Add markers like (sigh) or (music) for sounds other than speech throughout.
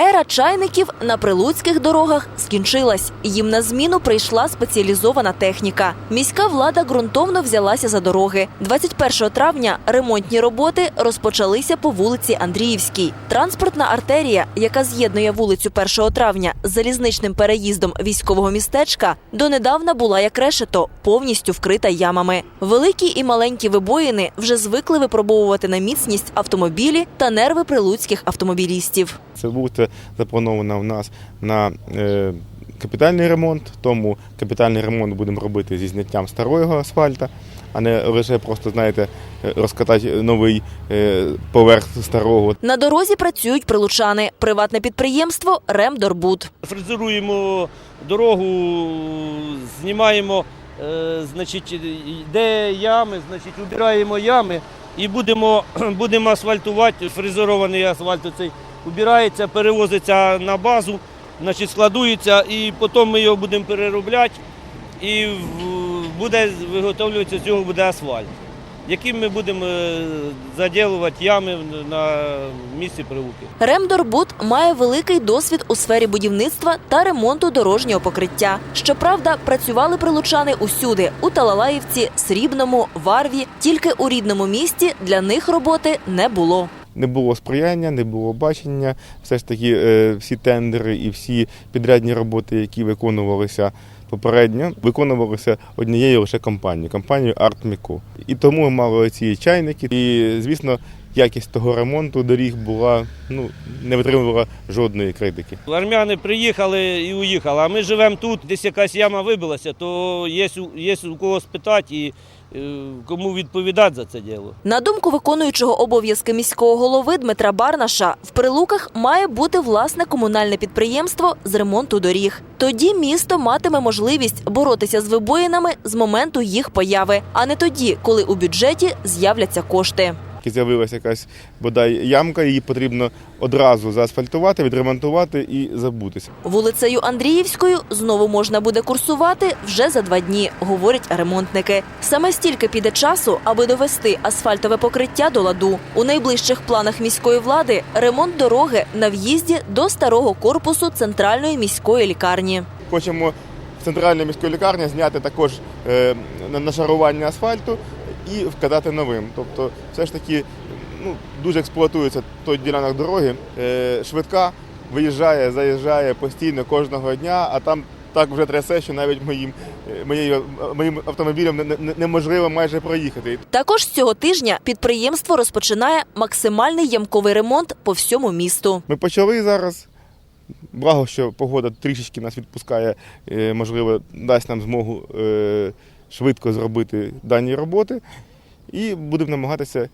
Ера чайників на прилуцьких дорогах скінчилась. Їм на зміну прийшла спеціалізована техніка. Міська влада ґрунтовно взялася за дороги. 21 травня ремонтні роботи розпочалися по вулиці Андріївській. Транспортна артерія, яка з'єднує вулицю 1 травня з залізничним переїздом військового містечка, донедавна була як решето, повністю вкрита ямами. Великі і маленькі вибоїни вже звикли випробовувати на міцність автомобілі та нерви прилуцьких автомобілістів. Це буде заплановано в нас на е, капітальний ремонт, тому капітальний ремонт будемо робити зі зняттям старого асфальта, а не лише просто, знаєте, розкатати новий е, поверх старого. На дорозі працюють прилучани. Приватне підприємство Ремдорбуд. Фрезеруємо дорогу, знімаємо, е, значить, де ями, значить, убираємо ями і будемо, (clears throat) будемо асфальтувати. Фрезерований асфальт цей убирається, перевозиться на базу, значить, складується, і потім ми його будемо переробляти, і буде виготовлюватися з цього буде асфальт, яким ми будемо е, заділувати ями на місці прилуки. Ремдорбуд має великий досвід у сфері будівництва та ремонту дорожнього покриття. Щоправда, працювали прилучани усюди у Талалаївці, Срібному, Варві. Тільки у рідному місті для них роботи не було. Не було сприяння, не було бачення. Все ж таки, е, всі тендери і всі підрядні роботи, які виконувалися попередньо, виконувалися однією лише компанією, компанією Артміку. І тому мали ці чайники. І, звісно, якість того ремонту доріг була ну не витримувала жодної критики. Армяни приїхали і уїхали, а ми живемо тут, десь якась яма вибилася, то є, у- є у кого спитати і е, кому відповідати за це діло. На думку виконуючого обов'язки міського голови Дмитра Барнаша, в Прилуках має бути власне комунальне підприємство з ремонту доріг. Тоді місто матиме можливість боротися з вибоїнами з моменту їх появи, а не тоді, коли у бюджеті з'являться кошти. Як З'явилася якась бодай ямка, її потрібно одразу заасфальтувати, відремонтувати і забутися. Вулицею Андріївською знову можна буде курсувати вже за два дні, говорять ремонтники. Саме стільки піде часу, аби довести асфальтове покриття до ладу. У найближчих планах міської влади ремонт дороги на в'їзді до старого корпусу центральної міської лікарні. Хочемо в центральній міській лікарні зняти також е, на- нашарування асфальту і вкатати новим. Тобто, все ж таки ну, дуже експлуатується той ділянок дороги. Е, швидка виїжджає, заїжджає постійно кожного дня, а там так вже трясе, що навіть моїм, е, моєю, моїм автомобілем не- не- неможливо майже проїхати. Також з цього тижня підприємство розпочинає максимальний ямковий ремонт по всьому місту. Ми почали зараз. Благо, що погода трішечки нас відпускає, е, можливо, дасть нам змогу е, швидко зробити дані роботи. І будемо намагатися,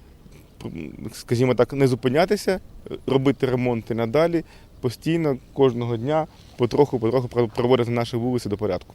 скажімо так, не зупинятися, робити ремонти надалі, постійно, кожного дня, потроху-потроху проводити наші вулиці до порядку.